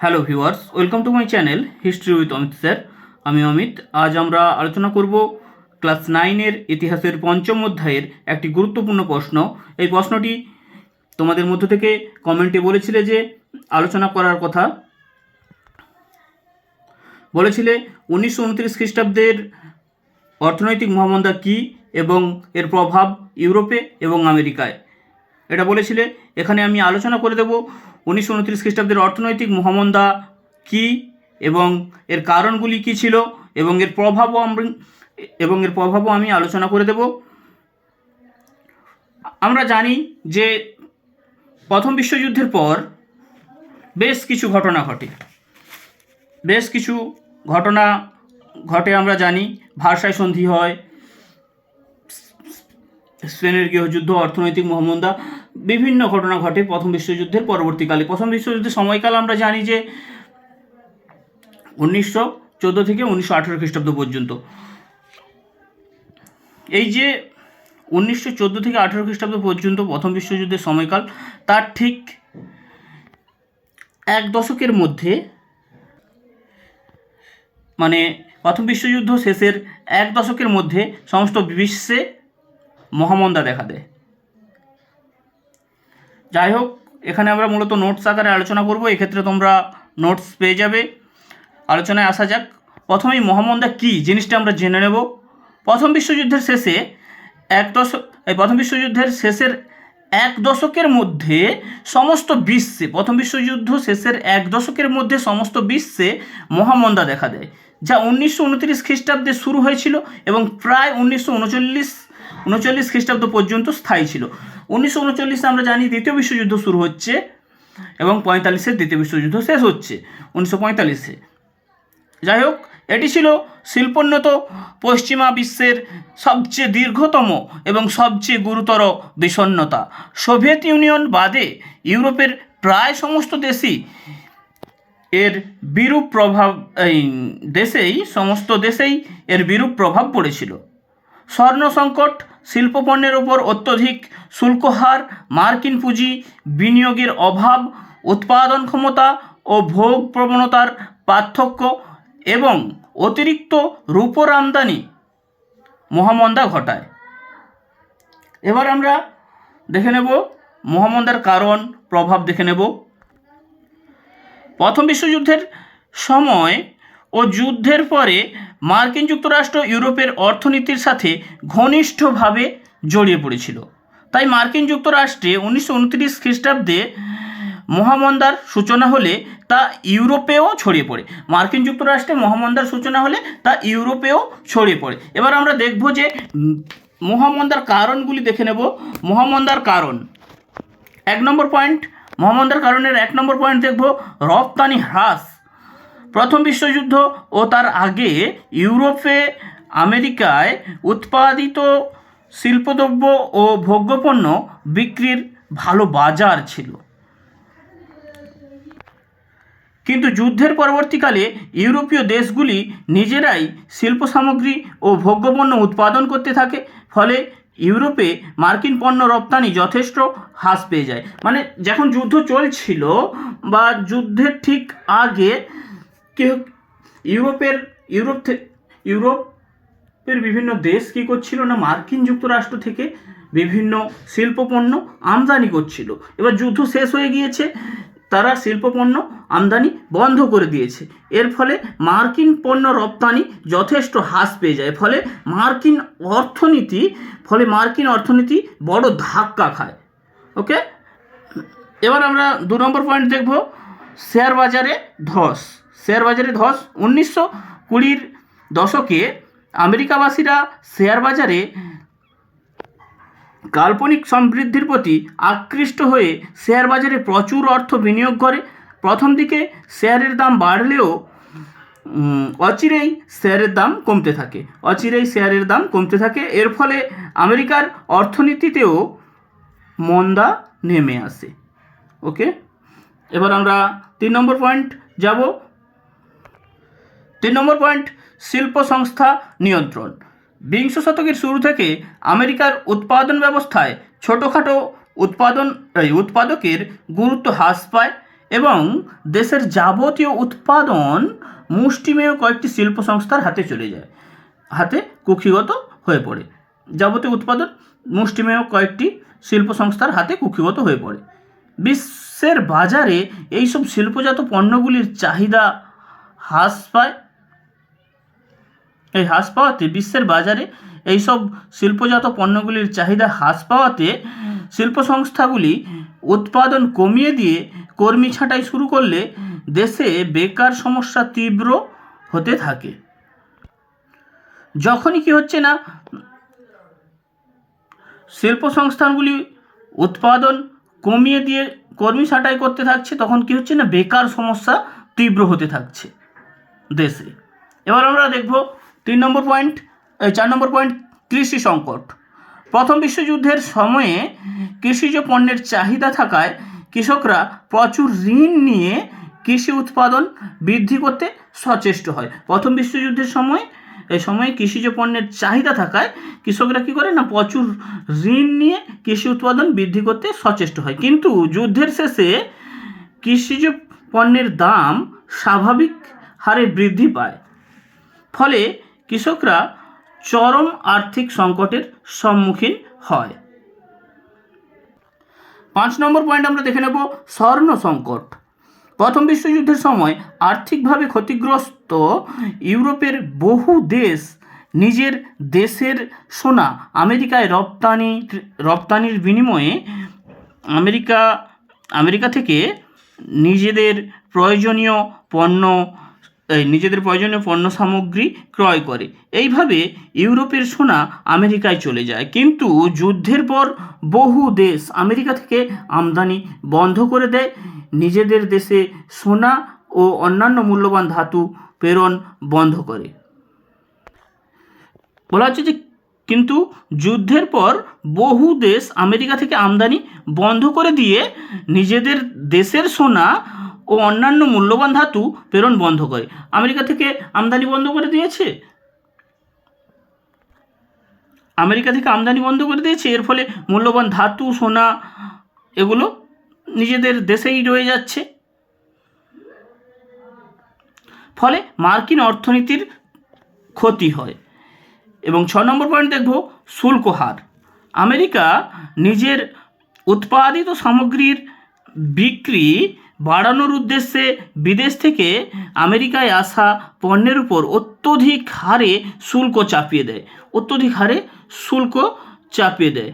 Hello viewers welcome to my channel history with Amit sir আমি অমিত। আজ আমরা আলোচনা করব ক্লাস নাইনের ইতিহাসের পঞ্চম অধ্যায়ের একটি গুরুত্বপূর্ণ প্রশ্ন। এই প্রশ্নটি তোমাদের মধ্য থেকে কমেন্টে বলেছিলে যে আলোচনা করার কথা। বলেছিলে উনিশশো উনত্রিশ খ্রিস্টাব্দের অর্থনৈতিক মহামন্দা কী এবং এর প্রভাব ইউরোপে এবং আমেরিকায়। এটা বলেছিলে। এখানে আমি আলোচনা করে দেব উনিশশো উনত্রিশ খ্রিস্টাব্দের অর্থনৈতিক মহামন্দা কী এবং এর কারণগুলি কী ছিল এবং এর প্রভাবও আমরা এবং এর প্রভাবও আমি আলোচনা করে দেব। আমরা জানি যে প্রথম বিশ্বযুদ্ধের পর বেশ কিছু ঘটনা ঘটে। বেশ কিছু ঘটনা ঘটে আমরা জানি। ভারসাই সন্ধি হয় স্পেনের গৃহযুদ্ধ, অর্থনৈতিক মহামন্দা। বিভিন্ন ঘটনা ঘটে প্রথম বিশ্বযুদ্ধের পরবর্তীকালে। প্রথম বিশ্বযুদ্ধের সময়কাল আমরা জানি যে উনিশশো চোদ্দ থেকে উনিশশো আঠেরো খ্রিস্টাব্দ পর্যন্ত। এই যে উনিশশো চোদ্দ থেকে আঠেরো খ্রিস্টাব্দ পর্যন্ত প্রথম বিশ্বযুদ্ধের সময়কাল, তার ঠিক এক দশকের মধ্যে মানে প্রথম বিশ্বযুদ্ধ শেষের এক দশকের মধ্যে সমস্ত বিশ্বে মহামন্দা দেখা দেয়। যাই হোক এখানে আমরা মূলত নোটস আকারে আলোচনা করব। এক্ষেত্রে তোমরা নোটস পেয়ে যাবে। আলোচনায় আসা যাক। প্রথমেই মহামন্দা কী? জিনিসটা আমরা জেনে নেব। প্রথম বিশ্বযুদ্ধের শেষে এক দশক, এই প্রথম বিশ্বযুদ্ধের শেষের এক দশকের মধ্যে সমস্ত বিশ্বে, প্রথম বিশ্বযুদ্ধ শেষের এক দশকের মধ্যে সমস্ত বিশ্বে মহামন্দা দেখা দেয়, যা উনিশশো উনত্রিশ খ্রিস্টাব্দে শুরু হয়েছিল এবং প্রায় উনিশশো উনচল্লিশ উনচল্লিশ খ্রিস্টাব্দ পর্যন্ত স্থায়ী ছিল। উনিশশো উনচল্লিশে আমরা জানি দ্বিতীয় বিশ্বযুদ্ধ শুরু হচ্ছে এবং পঁয়তাল্লিশে দ্বিতীয় বিশ্বযুদ্ধ শেষ হচ্ছে, উনিশশো পঁয়তাল্লিশে। যাই হোক, এটি ছিল শিল্পোন্নত পশ্চিমা বিশ্বের সবচেয়ে দীর্ঘতম এবং সবচেয়ে গুরুতর বিষণ্ণতা। সোভিয়েত ইউনিয়ন বাদে ইউরোপের প্রায় সমস্ত দেশই এর বিরূপ প্রভাব, এই দেশেই, সমস্ত দেশেই এর বিরূপ প্রভাব পড়েছিল। স্বর্ণ সংকট, শিল্পপণ্যের ওপর অত্যধিক শুল্কহার, মার্কিন পুঁজি বিনিয়োগের অভাব, উৎপাদন ক্ষমতা ও ভোগ প্রবণতার পার্থক্য এবং অতিরিক্ত রূপর আমদানি মহামন্দা ঘটায়। এবার আমরা দেখে নেব মহামন্দার কারণ, প্রভাব দেখে নেব। প্রথম বিশ্বযুদ্ধের সময় ও যুদ্ধের পরে মার্কিন যুক্তরাষ্ট্র ইউরোপের অর্থনীতির সাথে ঘনিষ্ঠভাবে জড়িয়ে পড়েছিল। তাই মার্কিন যুক্তরাষ্ট্রে উনিশশো উনত্রিশ খ্রিস্টাব্দে মহামন্দার সূচনা হলে তা ইউরোপেও ছড়িয়ে পড়ে। মার্কিন যুক্তরাষ্ট্রে মহামন্দার সূচনা হলে তা ইউরোপেও ছড়িয়ে পড়ে। এবার আমরা দেখব যে মহামন্দার কারণগুলি দেখে নেব। মহামন্দার কারণ। এক নম্বর পয়েন্ট, মহামন্দার কারণের এক নম্বর পয়েন্ট দেখব। রপ্তানি হ্রাস। প্রথম বিশ্বযুদ্ধ ও তার আগে ইউরোপে আমেরিকায় উৎপাদিত শিল্পদ্রব্য ও ভোগ্যপণ্য বিক্রির ভালো বাজার ছিল। কিন্তু যুদ্ধের পরবর্তীকালে ইউরোপীয় দেশগুলি নিজেরাই শিল্প সামগ্রী ও ভোগ্যপণ্য উৎপাদন করতে থাকে, ফলে ইউরোপে মার্কিন পণ্য রপ্তানি যথেষ্ট হ্রাস পেয়ে যায়। মানে যখন যুদ্ধ চলছিল বা যুদ্ধের ঠিক আগে কি হ- ইউরোপের, ইউরোপ ইউরোপের বিভিন্ন দেশ কী করছিল না? মার্কিন যুক্তরাষ্ট্র থেকে বিভিন্ন শিল্পপণ্য আমদানি করছিল। এবার যুদ্ধ শেষ হয়ে গিয়েছে, তারা শিল্পপণ্য আমদানি বন্ধ করে দিয়েছে। এর ফলে মার্কিন পণ্য রপ্তানি যথেষ্ট হ্রাস পেয়ে যায়। ফলে মার্কিন অর্থনীতি, ফলে মার্কিন অর্থনীতি বড় ধাক্কা খায়। ওকে এবার আমরা দু নম্বর পয়েন্ট দেখব, শেয়ার বাজারে ধস। শেয়ার বাজারে ধস। উনিশশো কুড়ির দশকে আমেরিকাবাসীরা শেয়ার বাজারে কাল্পনিক সমৃদ্ধির প্রতি আকৃষ্ট হয়ে শেয়ার বাজারে প্রচুর অর্থ বিনিয়োগ করে। প্রথম দিকে শেয়ারের দাম বাড়লেও অচিরেই শেয়ারের দাম কমতে থাকে। অচিরেই শেয়ারের দাম কমতে থাকে। এর ফলে আমেরিকার অর্থনীতিতেও মন্দা নেমে আসে। ওকে? এবার আমরা তিন নম্বর পয়েন্ট যাব। তিন নম্বর পয়েন্ট, শিল্প সংস্থা নিয়ন্ত্রণ। বিংশ শতকের শুরু থেকে আমেরিকার উৎপাদন ব্যবস্থায় ছোটোখাটো উৎপাদন, এই উৎপাদকের গুরুত্ব হ্রাস পায় এবং দেশের যাবতীয় উৎপাদন মুষ্টিমেয় কয়েকটি শিল্প সংস্থার হাতে চলে যায়, হাতে কুক্ষিগত হয়ে পড়ে। যাবতীয় উৎপাদন মুষ্টিমেয় কয়েকটি শিল্প সংস্থার হাতে কুক্ষিগত হয়ে পড়ে। বিশ্বের বাজারে এইসব শিল্পজাত পণ্যগুলির চাহিদা হ্রাস পায় এই হ্রাস পাওয়াতে বিশ্বের বাজারে এইসব শিল্পজাত পণ্যগুলির চাহিদা হ্রাস পাওয়াতে শিল্প সংস্থাগুলি উৎপাদন কমিয়ে দিয়ে কর্মী ছাঁটাই শুরু করলে দেশে বেকার সমস্যা তীব্র হতে থাকে। যখনই কি হচ্ছে না, শিল্প সংস্থানগুলি উৎপাদন কমিয়ে দিয়ে কর্মী ছাঁটাই করতে থাকছে, তখন কি হচ্ছে না, বেকার সমস্যা তীব্র হতে থাকছে দেশে। এবার আমরা দেখব তিন নম্বর পয়েন্ট চার নম্বর পয়েন্ট কৃষি সংকট। প্রথম বিশ্বযুদ্ধের সময়ে কৃষিজ পণ্যের চাহিদা থাকায় কৃষকরা প্রচুর ঋণ নিয়ে কৃষি উৎপাদন বৃদ্ধি করতে সচেষ্ট হয়। প্রথম বিশ্বযুদ্ধের সময় এই সময়ে কৃষিজ পণ্যের চাহিদা থাকায় কৃষকরা কী করে না, প্রচুর ঋণ নিয়ে কৃষি উৎপাদন বৃদ্ধি করতে সচেষ্ট হয়। কিন্তু যুদ্ধের শেষে কৃষিজ পণ্যের দাম স্বাভাবিক হারে বৃদ্ধি পায়। ফলে কৃষকরা চরম আর্থিক সংকটের সম্মুখীন হয়। পাঁচ নম্বর পয়েন্ট আমরা দেখে নেব স্বর্ণ সংকট। প্রথম বিশ্বযুদ্ধের সময় আর্থিকভাবে ক্ষতিগ্রস্ত ইউরোপের বহু দেশ নিজের দেশের সোনা আমেরিকায় রপ্তানি, রপ্তানির বিনিময়ে আমেরিকা আমেরিকা থেকে নিজেদের প্রয়োজনীয় পণ্য নিজেদের প্রয়োজনীয় পণ্য সামগ্রী ক্রয় করে। এইভাবে ইউরোপের সোনা আমেরিকায় চলে যায়। কিন্তু যুদ্ধের পর বহু দেশ আমেরিকা থেকে আমদানি বন্ধ করে দেয়। নিজেদের দেশে সোনা ও অন্যান্য মূল্যবান ধাতু প্রেরণ বন্ধ করে। বলা হচ্ছে যে কিন্তু যুদ্ধের পর বহু দেশ আমেরিকা থেকে আমদানি বন্ধ করে দিয়ে নিজেদের দেশের সোনা ও অন্যান্য মূল্যবান ধাতু প্রেরণ বন্ধ করে। আমেরিকা থেকে আমদানি বন্ধ করে দিয়েছে? আমেরিকা থেকে আমদানি বন্ধ করে দিয়েছে, এর ফলে মূল্যবান ধাতু, সোনা এগুলো নিজেদের দেশেই রয়ে যাচ্ছে। ফলে মার্কিন অর্থনীতির ক্ষতি হয়। এবং ছ নম্বর পয়েন্ট দেখব, শুল্ক হার। আমেরিকা নিজের উৎপাদিত সামগ্রীর বিক্রি বাড়ানোর উদ্দেশ্যে বিদেশ থেকে আমেরিকায় আসা পণ্যের উপর অত্যধিক হারে শুল্ক চাপিয়ে দেয়। অত্যধিক হারে শুল্ক চাপিয়ে দেয়।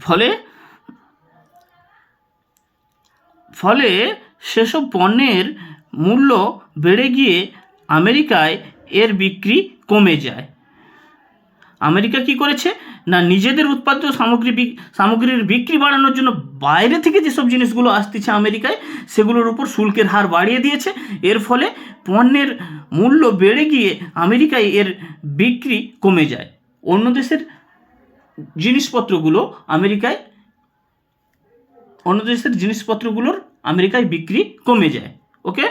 ফলে ফলে সেসব পণ্যের মূল্য বেড়ে গিয়ে আমেরিকায় এর বিক্রি কমে যায়। আমেরিকা কি করেছে? না নিজেদের উৎপাদিত সামগ্রী সামগ্রীর বিক্রি বাড়ানোর জন্য বাইরে থেকে যেসব জিনিসগুলো আসতেছে আমেরিকায়, সেগুলোর উপর শুল্কের হার বাড়িয়ে দিয়েছে। এর ফলে পণ্যের মূল্য বেড়ে গিয়ে আমেরিকায় এর বিক্রি কমে যায়। অন্য দেশের জিনিসপত্রগুলো আমেরিকায়, অন্য দেশের জিনিসপত্রগুলোর আমেরিকায় বিক্রি কমে যায়। ওকে?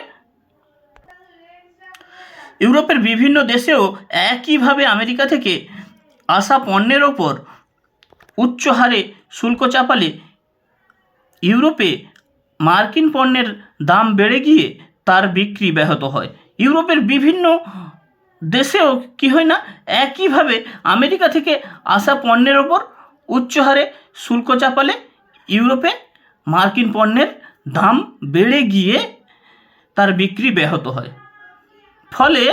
ইউরোপের বিভিন্ন দেশেও একইভাবে আমেরিকা থেকে আসা পণ্যের ওপর উচ্চ হারে শুল্ক চাপালে ইউরোপে মার্কিন পণ্যের দাম বেড়ে গিয়ে তার বিক্রি ব্যাহত হয়। ইউরোপের বিভিন্ন দেশেও কি হয় না, একইভাবে আমেরিকা থেকে আসা পণ্যের ওপর উচ্চ হারে শুল্ক চাপালে ইউরোপে মার্কিন পণ্যের দাম বেড়ে গিয়ে তার বিক্রি ব্যাহত হয়। ফলে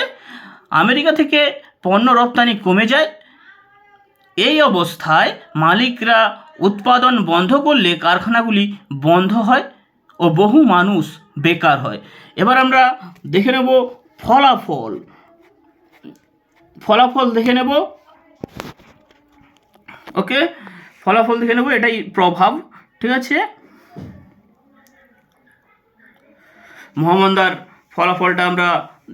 আমেরিকা থেকে পণ্য রপ্তানি কমে যায় এই অবস্থায় মালিকরা উৎপাদন বন্ধ করলে কারখানাগুলি বন্ধ হয় ও বহু মানুষ বেকার হয়। এবার আমরা দেখে নেব ফলাফল। ফলাফল দেখে নেব। ওকে, ফলাফল দেখে নেব, এটাই প্রভাব, ঠিক আছে? মহামন্দার ফলাফলটা আমরা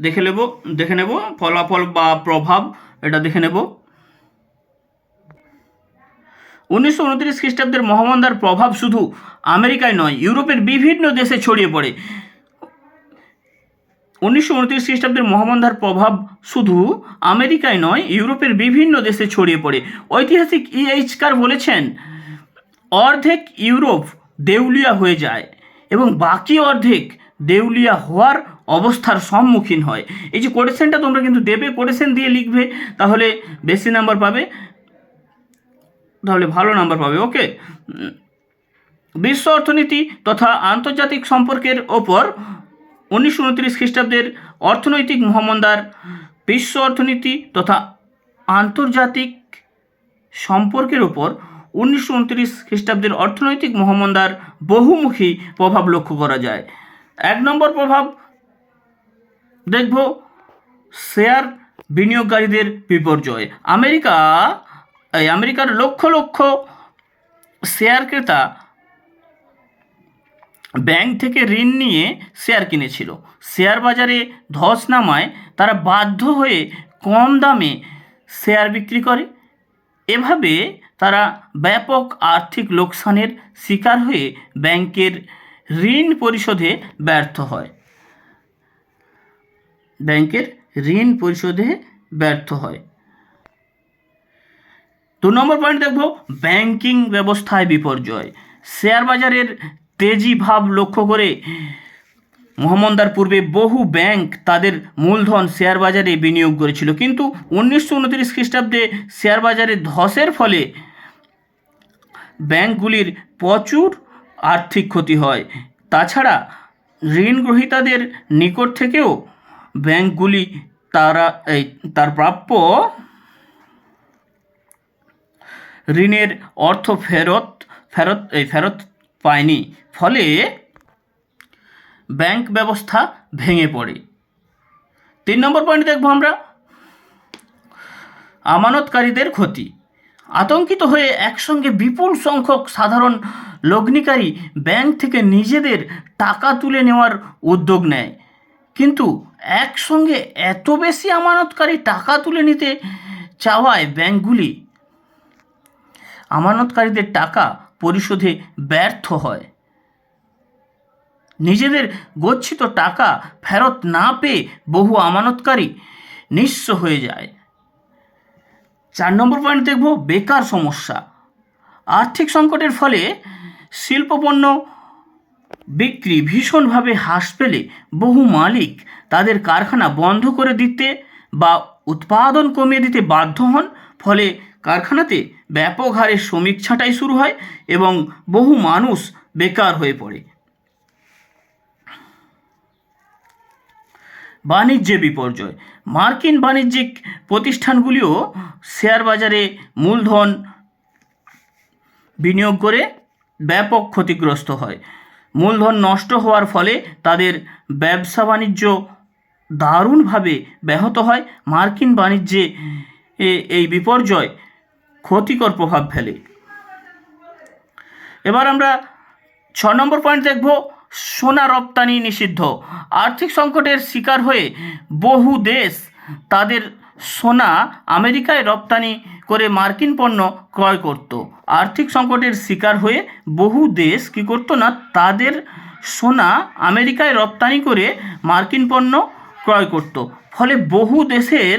দেখে নেব দেখে নেব, ফলাফল বা প্রভাব, এটা দেখে নেব। উনিশশো উনত্রিশ খ্রিস্টাব্দের মহামন্দার প্রভাব শুধু আমেরিকায় নয়, ইউরোপের বিভিন্ন দেশে ছড়িয়ে পড়ে। উনিশশো উনত্রিশ খ্রিস্টাব্দের মহামন্দার প্রভাব শুধু আমেরিকায় নয়, ইউরোপের বিভিন্ন দেশে ছড়িয়ে পড়ে। ঐতিহাসিক ই এইচ কার বলেছেন, অর্ধেক ইউরোপ দেউলিয়া হয়ে যায় এবং বাকি অর্ধেক দেউলিয়া হওয়ার অবস্থার সম্মুখীন হয়। এই যে কোটেশনটা তোমরা কিন্তু দেবে কোটেশন দিয়ে লিখবে, তাহলে বেশি নাম্বার পাবে। তাহলে ভালো নাম্বার পাবে ওকে বিশ্ব অর্থনীতি তথা আন্তর্জাতিক সম্পর্কের ওপর উনিশশো উনত্রিশ খ্রিস্টাব্দের অর্থনৈতিক মহামন্দার, বিশ্ব অর্থনীতি তথা আন্তর্জাতিক সম্পর্কের ওপর উনিশশো উনত্রিশ খ্রিস্টাব্দের অর্থনৈতিক মহামন্দার বহুমুখী প্রভাব লক্ষ্য করা যায়। এক নম্বর প্রভাব দেখব শেয়ার বিনিয়োগকারীদের বিপর্যয়। আমেরিকা এই আমেরিকার লক্ষ লক্ষ শেয়ার ক্রেতা ব্যাংক থেকে ঋণ নিয়ে শেয়ার কিনেছিল। শেয়ার বাজারে ধস নামায় তারা বাধ্য হয়ে কম দামে শেয়ার বিক্রি করে। এভাবে তারা ব্যাপক আর্থিক লোকসানের শিকার হয়ে ব্যাংকের ঋণ পরিশোধে ব্যর্থ হয়। ব্যাংকের ঋণ পরিশোধে ব্যর্থ হয়। দু নম্বর পয়েন্ট দেখব ব্যাংকিং ব্যবস্থায় বিপর্যয়। শেয়ার বাজারের তেজি ভাব লক্ষ্য করে মহামন্দার পূর্বে বহু ব্যাংক তাদের মূলধন শেয়ার বাজারে বিনিয়োগ করেছিল। কিন্তু উনিশশো উনত্রিশ খ্রিস্টাব্দে শেয়ার বাজারে ধসের ফলে ব্যাংকগুলির প্রচুর আর্থিক ক্ষতি হয়। তাছাড়া ঋণ গ্রহীতাদের নিকট থেকেও ব্যাংকগুলি তারা, এই, তার প্রাপ্য ঋণের অর্থ ফেরত ফেরত, এই ফেরত পায়নি। ফলে ব্যাংক ব্যবস্থা ভেঙে পড়ে। তিন নম্বর পয়েন্ট দেখব আমরা। আমানতকারীদের ক্ষতি। আতঙ্কিত হয়ে একসঙ্গে বিপুল সংখ্যক সাধারণ লগ্নিকারী ব্যাংক থেকে নিজেদের টাকা তুলে নেওয়ার উদ্যোগ নেয়। কিন্তু একসঙ্গে এত বেশি আমানতকারী টাকা তুলে নিতে চাওয়ায় ব্যাংকগুলি আমানতকারীদের টাকা পরিশোধে ব্যর্থ হয়। নিজেদের গচ্ছিত টাকা ফেরত না পেয়ে বহু আমানতকারী নিঃস্ব হয়ে যায়। চার নম্বর পয়েন্ট দেখব বেকার সমস্যা। আর্থিক সংকটের ফলে শিল্পপণ্য বিক্রি ভীষণভাবে হ্রাস পেলে বহু মালিক তাদের কারখানা বন্ধ করে দিতে বা উৎপাদন কমিয়ে দিতে বাধ্য হন। ফলে কারখানাতে ব্যাপক হারে শ্রমিক ছাঁটাই শুরু হয় এবং বহু মানুষ বেকার হয়ে পড়ে। বাণিজ্যে বিপর্যয়। মার্কিন বাণিজ্যিক প্রতিষ্ঠানগুলিও শেয়ার বাজারে মূলধন বিনিয়োগ করে ব্যাপক ক্ষতিগ্রস্ত হয়। মূলধন নষ্ট হওয়ার ফলে তাদের ব্যবসা বাণিজ্য দারুণভাবে ব্যাহত হয়। মার্কিন বাণিজ্যে এই বিপর্যয় ক্ষতিকর প্রভাব ফেলে। এবার আমরা ছ নম্বর পয়েন্ট দেখব, সোনা রপ্তানি নিষিদ্ধ। আর্থিক সংকটের শিকার হয়ে বহু দেশ তাদের সোনা আমেরিকায় রপ্তানি করে মার্কিন পণ্য ক্রয় করত। আর্থিক সংকটের শিকার হয়ে বহু দেশ কী করতো না, তাদের সোনা আমেরিকায় রপ্তানি করে মার্কিন পণ্য ক্রয় করত। ফলে বহু দেশের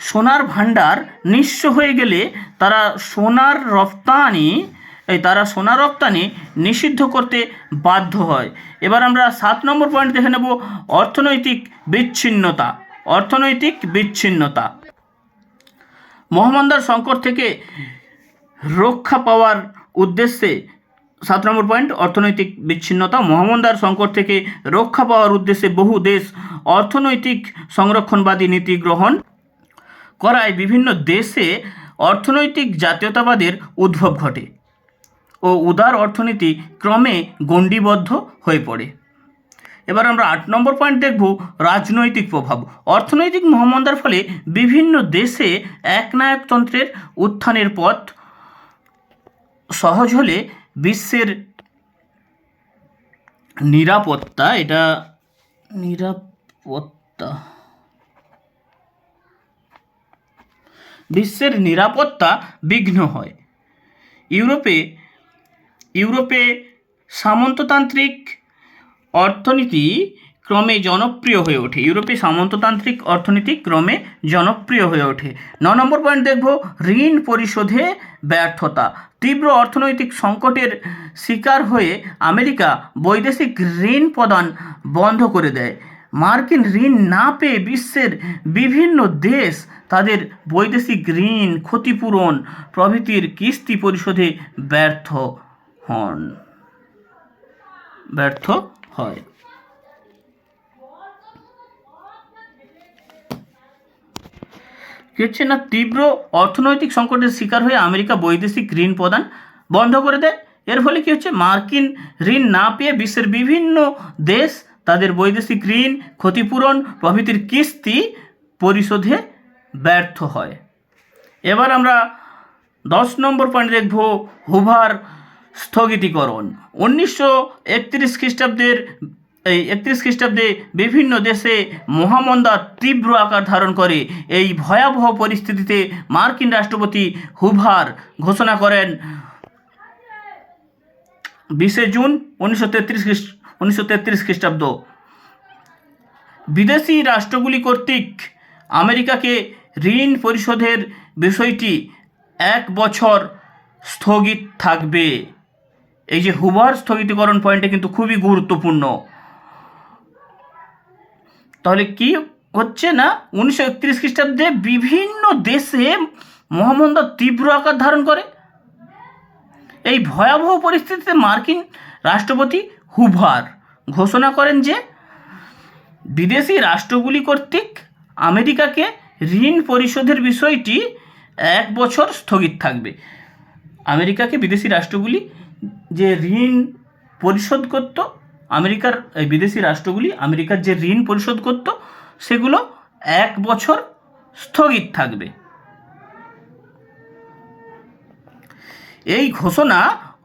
সোনার ভাণ্ডার নিঃস্ব হয়ে গেলে তারা সোনার রপ্তানি, এই তারা সোনা রপ্তানি নিষিদ্ধ করতে বাধ্য হয়। এবার আমরা সাত নম্বর পয়েন্ট দেখে নেব, অর্থনৈতিক বিচ্ছিন্নতা অর্থনৈতিক বিচ্ছিন্নতা। মহামন্দার সংকট থেকে রক্ষা পাওয়ার উদ্দেশ্যে সাত নম্বর পয়েন্ট অর্থনৈতিক বিচ্ছিন্নতা মহামন্দার সংকট থেকে রক্ষা পাওয়ার উদ্দেশ্যে বহু দেশ অর্থনৈতিক সংরক্ষণবাদী নীতি গ্রহণ করায় বিভিন্ন দেশে অর্থনৈতিক জাতীয়তাবাদের উদ্ভব ঘটে ও উদার অর্থনীতি ক্রমে গণ্ডিবদ্ধ হয়ে পড়ে। এবার আমরা আট নম্বর পয়েন্ট দেখব রাজনৈতিক প্রভাব। অর্থনৈতিক মহামন্দার ফলে বিভিন্ন দেশে একনায়কতন্ত্রের উত্থানের পথ সহজ হলে বিশ্বের নিরাপত্তা, এটা নিরাপত্তা বিশ্বের নিরাপত্তা বিঘ্ন হয়। ইউরোপে ইউরোপে সামন্ততান্ত্রিক অর্থনীতি ক্রমে জনপ্রিয় হয়ে ওঠে। ইউরোপে সামন্ততান্ত্রিক অর্থনীতি ক্রমে জনপ্রিয় হয়ে ওঠে। ন নম্বর পয়েন্ট দেখব, ঋণ পরিশোধে ব্যর্থতা। তীব্র অর্থনৈতিক সংকটের শিকার হয়ে আমেরিকা বৈদেশিক ঋণ প্রদান বন্ধ করে দেয়। মার্কিন ঋণ না পেয়ে বিশ্বের বিভিন্ন দেশ তাদের বৈদেশিক ঋণ ক্ষতিপূরণ প্রভৃতির কিস্তি পরিশোধে ব্যর্থ হন। ব্যর্থ হয়। কি হচ্ছে না তীব্র অর্থনৈতিক সংকটের শিকার হয়ে আমেরিকা বৈদেশিক ঋণ প্রদান বন্ধ করে দেয়। এর ফলে কি হচ্ছে? মার্কিন ঋণ না পেয়ে বিশ্বের বিভিন্ন দেশ তাদের বৈদেশিক ঋণ ক্ষতিপূরণ প্রভৃতির কিস্তি পরিশোধে ব্যর্থ হয়। এবার আমরা দশ নম্বর পয়েন্ট দেখব হুভার স্থগিতীকরণ। উনিশশো একত্রিশ খ্রিস্টাব্দের, এই একত্রিশ খ্রিস্টাব্দে বিভিন্ন দেশে মহামন্দা তীব্র আকার ধারণ করে। এই ভয়াবহ পরিস্থিতিতে মার্কিন রাষ্ট্রপতি হুভার ঘোষণা করেন বিশে জুন উনিশশো তেত্রিশ উনিশশো তেত্রিশ খ্রিস্টাব্দ। বিদেশি রাষ্ট্রগুলি কর্তৃক আমেরিকাকে ঋণ পরিশোধের বিষয়টি এক বছর স্থগিত থাকবে। এই যে হুবার স্থগিতকরণ পয়েন্টটা কিন্তু খুবই গুরুত্বপূর্ণ। তাহলে কি হচ্ছে না? উনিশশো একত্রিশ খ্রিস্টাব্দে বিভিন্ন দেশে মহামন্দা তীব্র আকার ধারণ করে। এই ভয়াবহ পরিস্থিতিতে মার্কিন রাষ্ট্রপতি হুভার ঘোষণা করেন যে, বিদেশি রাষ্ট্রগুলি কর্তৃক আমেরিকাকে ঋণ পরিশোধের বিষয়টি এক বছর স্থগিত থাকবে। আমেরিকাকে বিদেশি রাষ্ট্রগুলি যে ঋণ পরিশোধ করত, আমেরিকার বিদেশি রাষ্ট্রগুলি আমেরিকার যে ঋণ পরিশোধ করত, সেগুলো এক বছর স্থগিত থাকবে। এই ঘোষণা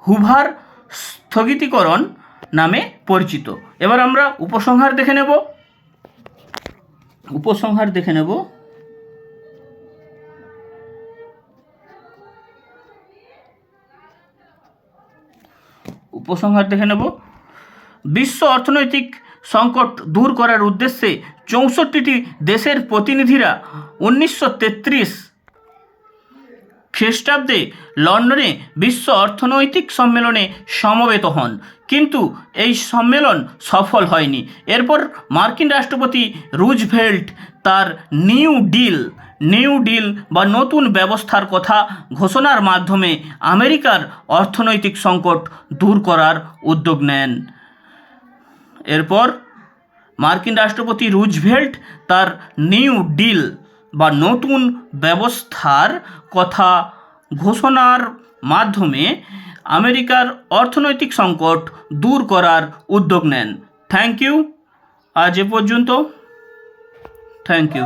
হুভার স্থগিতীকরণ নামে পরিচিত। এবার আমরা উপসংহার দেখে নেব। উপসংহার দেখে নেব। উপসংহার দেখে নেব। বিশ্ব অর্থনৈতিক সংকট দূর করার উদ্দেশ্যে চৌষট্টিটি দেশের প্রতিনিধিরা উনিশশো তেত্রিশ খ্রিস্টাব্দে লন্ডনে বিশ্ব অর্থনৈতিক সম্মেলনে সমবেত হন। কিন্তু এই সম্মেলন সফল হয়নি। এরপর মার্কিন রাষ্ট্রপতি রুজভেল্ট তার নিউ ডিল নিউ ডিল বা নতুন ব্যবস্থার কথা ঘোষণার মাধ্যমে আমেরিকার অর্থনৈতিক সংকট দূর করার উদ্যোগ নেন। এরপর মার্কিন রাষ্ট্রপতি রুজভেল্ট তার নিউ ডিল বা নতুন ব্যবস্থার কথা ঘোষণার মাধ্যমে আমেরিকার অর্থনৈতিক সংকট দূর করার উদ্যোগ নেন। থ্যাংক ইউ আজ এ পর্যন্ত। Thank you